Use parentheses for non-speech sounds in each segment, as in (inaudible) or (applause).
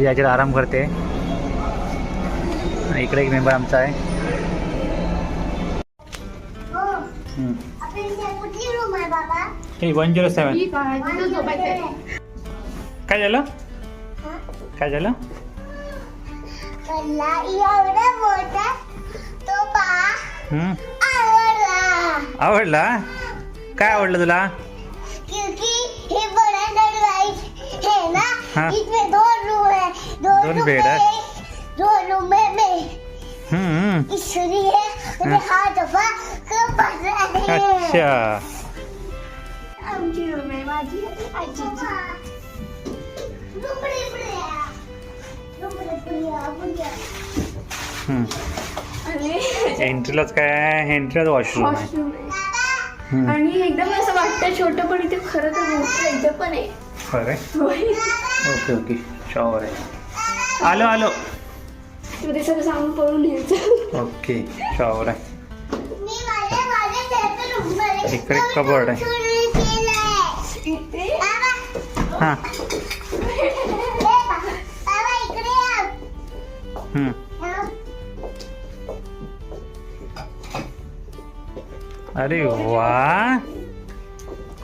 गौरी आजीला आराम करते. आणि इकडे एक मेंबर आमचा आहे. हम्म. आपण इथे कुठली रूम आहे बाबा वन झिरो सेवन. ठीक आहे तिथं झोपायचंय काय झालं? हा? काय झालं? आवडला? काय आवडलं तुला? है. हाँ। इसमें दो रूम है दो दोन रूम बेड है। दो रूम में मैं हम्म. इसलिए मैंने हाथ दफा कर पड़ रहा है अच्छा एंट्रीलाच काय आहे? एंट्रीलाच वॉशरूम आहे. वॉशरूम आहे. हम्म. आणि एकदम असं वाटतं छोटं पण इथे खरं तर मोठं इथं पण आहे. होय. ओके ओके शॉवर आहे आलो आलो ओके शॉवर आहे इकडे कबर्ड आहे. हां. हा. अरे वा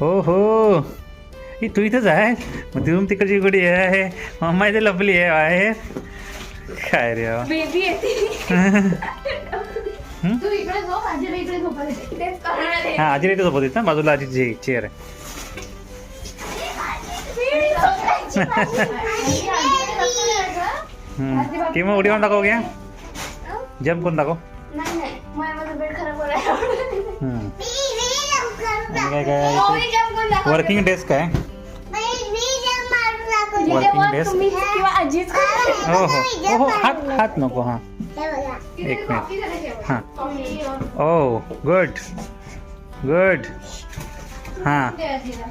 हो हो ही तू इथंच आहे? मग ती तिकडची इकडे आहे? मम्मा इथे लपली आहे आहे. काय रे हा? आजी इथे झोपत ना बाजूला आजीची चेअर आहे. आजी. ती मग उडी मारून दाखव घ्या? जम्प करून दाखव. काय काय. वर्किंग डेस्क आहे. मारून दाखवते. जिथे Working वर desk. तुम्ही किंवा आजीच करते. हो हो हो हो हात हात नको हां हे बघा. तिथे एक मिनिट. कॉफी झाली ठेवा. हां कॉफी, अं, ओ गुड गुड हां दे आजीला.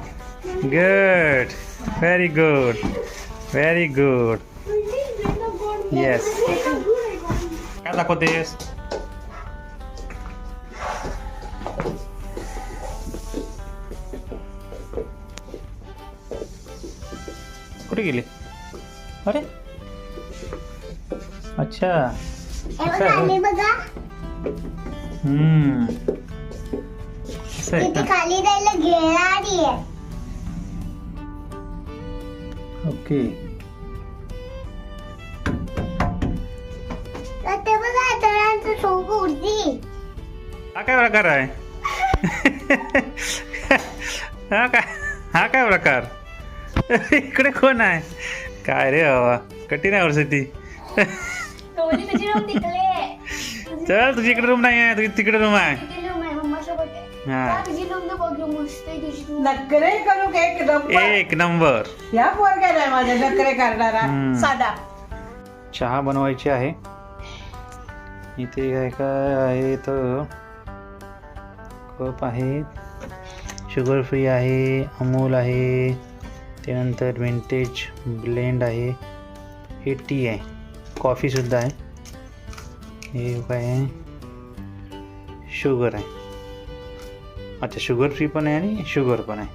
Good very good very good yes काय दाखवतेस कुठे गेली? अरे. अच्छा. असं बघा आहे. आणि बघा. हम्म. असं आहे इथे का? खाली जायला आहे. ओके. तर ते बघा उडती. हा काय प्रकार आहे? (laughs) हा काय हा काय प्रकार? इकडे कोण आहे? काय रे बाबा? कठीण आहे तिकडे. (laughs) चल तुझी इकडे रूम नाही आहे तुझी तिकडे रूम आहे. हा. करू का एक नंबर एक नंबर या पोरग्याला आहे माझ्या नखरे करणारा. हम्म. साधा. चहा बनवायची आहे. इथे काय काय आहे तर? कप आहे. शुगर फ्री आहे अमूल आहे. त्यानंतर विंटेज ब्लेंड आहे. हे टी आहे. कॉफीसुद्धा आहे. हे काय आहे शुगर आहे. अच्छा शुगर फ्री पण आहे आणि शुगर पण आहे.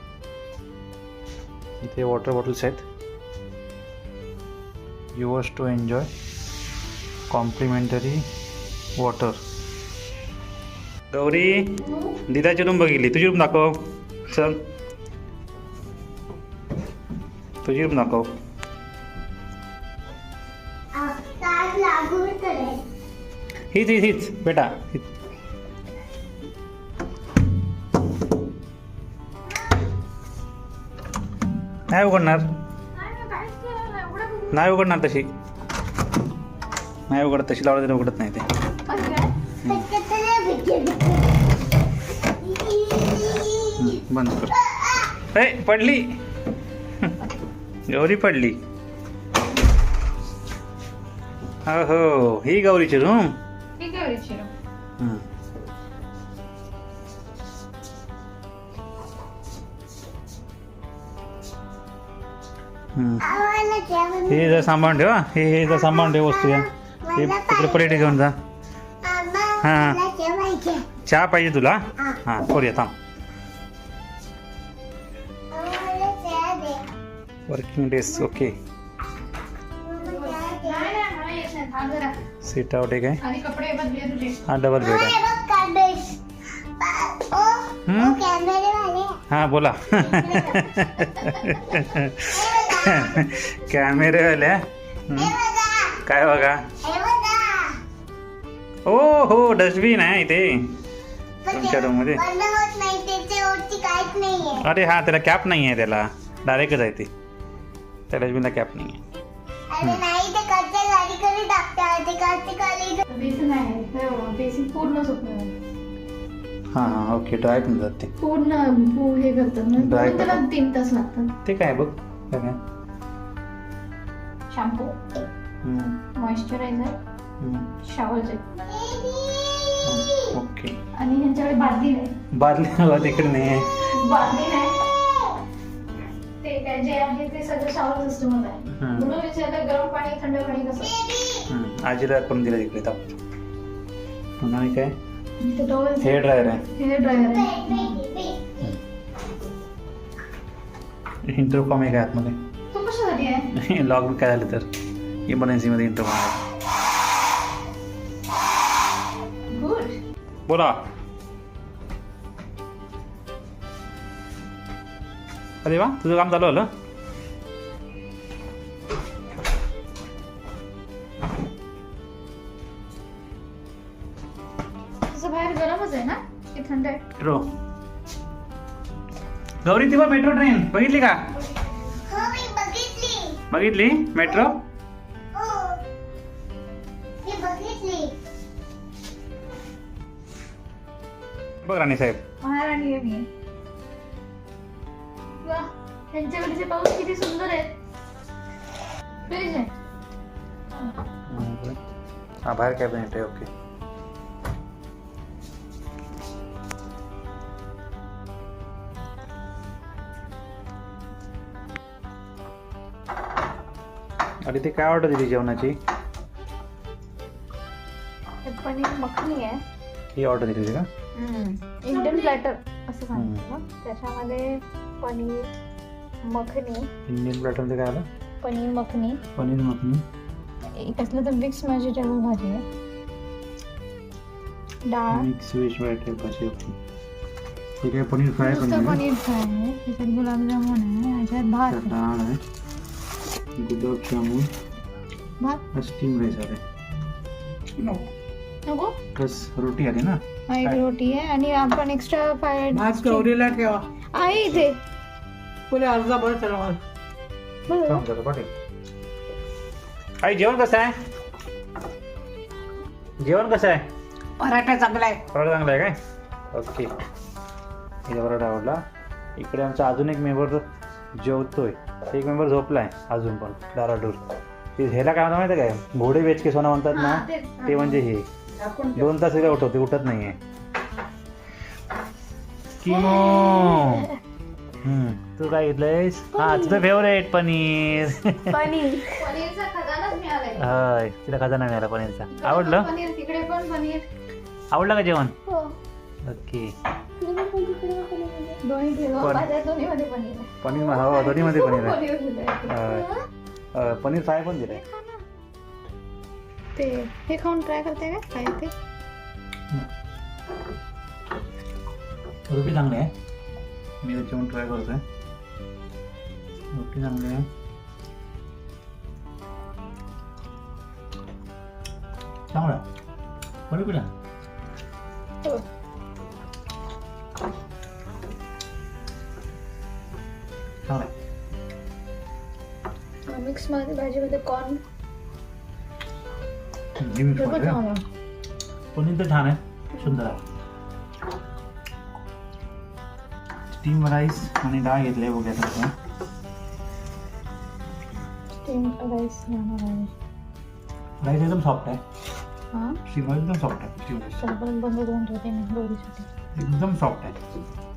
इथे वॉटर बॉटल्स आहेत. Yours to enjoy complimentary water Gauri दिदाची room बघितली. तुझी रूम दाखव. चल. तुझी रूम दाखव हीच हीच हीच. बेटा हीच. नाही उघडणार. नाही उघडणार तशी. नाही उघडत तशी लावलं तरी उघडत नाही ते. बंद कर. ए पडली. गौरी पडली हो ही गौरीची रूम ठीक आहे ओवीची room. हं. हं. आम्हाला जेवण हे जर सांभाळून ठेव हा. हे हे जर सांभाळून ठेव वस्तू या हे तिकडे प्लेट घेऊन जा आम्हा हा. मला जेवायचे चहा पाहिजे तुला हा. हां करूया थांब working days okay sit out आहे बदले तुझे हा डबल बेड आहे हे हा? बोला कॅमेरेवाल्या काय बघा? हे हो डस्टबिन आहे इथे. तुमच्या room मध्ये? अरे हा त्याला कॅप नाही आहे त्याला डायरेक्टच आहे ते. त्या डस्टबिनला कॅप नाही आहे अरे नाही ते कच्च्या गाडी खाली टाकतात? ते कच्च्या खाली बेसिन आहे बेसिन पूर्ण सुकणार हां हां ओके ड्राय पण जाते. पूर्ण पू- हे करतात ना Dry म्हणून त्याला करतात. तीन तास लागतात. ते काय बघ काय? शॅम्पू हम्म, मॉइश्चरायझर हम्म, शॉवर जेल ओके आणि ह्यांच्याकडे बादली नाही. बादली तिकडे नाही आहे बादली नाही. जे आहे ते सगळं शॉवर सिस्टमच आहे. म्हणून विचारलं गरम पाणी थंड पाणी कसं हम्म, आजीला करून दिलं तिकडे ताप पुन्हा आणि काय? इथे हेअर ड्रायर आहे. हेअर ड्रायर आहे. इंटरकॉम आहे काय आतमध्ये. तो कशासाठी आहे? (laughs) काय झालं तर? इमर्जन्सीमध्ये इंटरकॉम आहे. गुड बोला. अरे वा तुझं काम चालू झालं? तुझं बाहेर गरमच आहे ना? की थंड आहे. मेट्रो गौरी ती बघ मेट्रो ट्रेन बघितली का? हो मी बघितली. बघितली? मेट्रो हो. मी बघितली. बघ राणी साहेब. महाराणी आहे मी. वा त्यांच्याकडचे पाऊस किती सुंदर आहेत फ्रीज आहे हा बाहेर कॅबिनेट आहे ओके अरे ते काय ऑर्डर दिली जेवणाची? पनीर मखनी आहे. ही ऑर्डर दिली होती का? इंडियन प्लॅटर असं सांगितलं त्याच्यामध्ये पनीर मखनी. इंडियन प्लॅटरमध्ये काय आलं? पनीर मखनी. पनीर मखनी. एक असलं तर मिक्स व्हेजिटेबल भाजी आहे. डाळ. मिक्स व्हेज व्हाईट भाजी ओके हे काय पनीर फ्राय पण नुसतं आहे पनीर फ्राय आहे. त्याच्यात गुलाबजामुन आहे याच्यात भात त्यात आहे. डाळ आहे. गुलाबजामुन भात? स्टीम राईस आले नको. प्लस रोटी आली ना? हा एक रोटी आहे. आणि आपण एक्स्ट्रा फ्राय भात गौरीला ठेवा. आहे इथे. पुढे अर्धा चला बरं. थांब जरा पाटील आई जेवण कसं आहे? जेवण कसं आहे? पराठा चांगला आहे. पराठा चांगला आहे काय? ओके. हिला पराठा आवडला. इकडे आमचा अजून एक मेंबर जेवतोय. एक मेंबर झोपलाय अजून पण दाराडूर ते ह्याला काय म्हणतात माहिती आहे काय? घोडे वेच के सोना म्हणतात ना? हा. ते म्हणजे हे. दोन तास हिला उठवते उठत नाहीये. किमो. हम्म. तू काय घेतलंयस? हा तुझं फेवरेट पनीर. पनीर. पनीरचा खजानाच मिळालाय. होय तिला खजाना मिळाला पनीरचा. आवडलं? पनीर तिकडे पण पनीर. आवडलं का जेवण? हो. ओके. पनीर आहे. पनीर हो दोन्हीमध्ये पनीर आहे. पनीर फ्राय पण दिलंय. ते हे खाऊन ट्राय करते काय? काय ते? रोटी चांगली आहे. मी जेवण ट्राय करतोय. रोटी चांगली आहे चांगला पनीर पिला चांगला. मिक्समध्ये भाजीमध्ये कॉर्न mix ते पण मध्ये का? चांगलं पनीर तर छान आहे सुंदर आहे स्टीम राईस आणि डाळ घेतली आहे बघूया आता स्टीम राईस राईस एकदम सॉफ्ट आहे. हां? राईस एकदम सॉफ्ट आहे. राईस परत बंद करून ठेवते मी एकदम सॉफ्ट आहे.